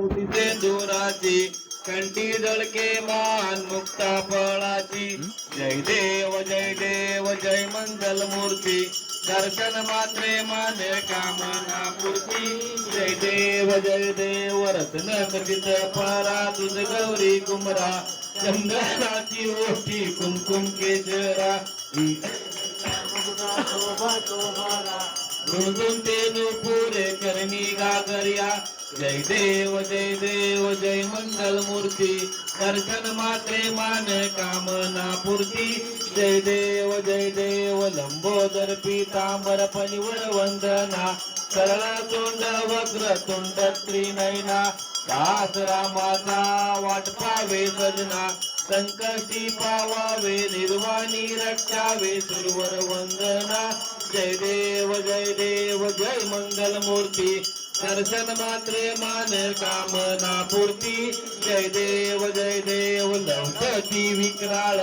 उठीचे दुराची कंठी जळके मान मुक्ता फळाची. जय देव जय देव जय मंगल मूर्ती. दर्शन मात्रे माने कामना पूर्ती जय देव जय देव रत्न खचित परा तुझ गौरी कुमरा चंद्राची ओठी कुमकुम केशरा मृदुम तेनु पुरे करणी गागर्या. जय देव जय देव जय मंगल मूर्ती दर्शन मात्रे मान कामना पूर्ती जय देव जय देव लंबोदर पीतांबर परिवर वंदना. सरळा तोंड वक्र तोंड त्रिनयना दास रामाचा वाट पावे सजना. संकटी पावावे निर्वाणी रक्षावे सुरवर वंदना. जय देव जय देव जय मंगल मूर्ती दर्शन मात्रे मान कामना पूर्ती जय देव जय देव लवती विक्राळ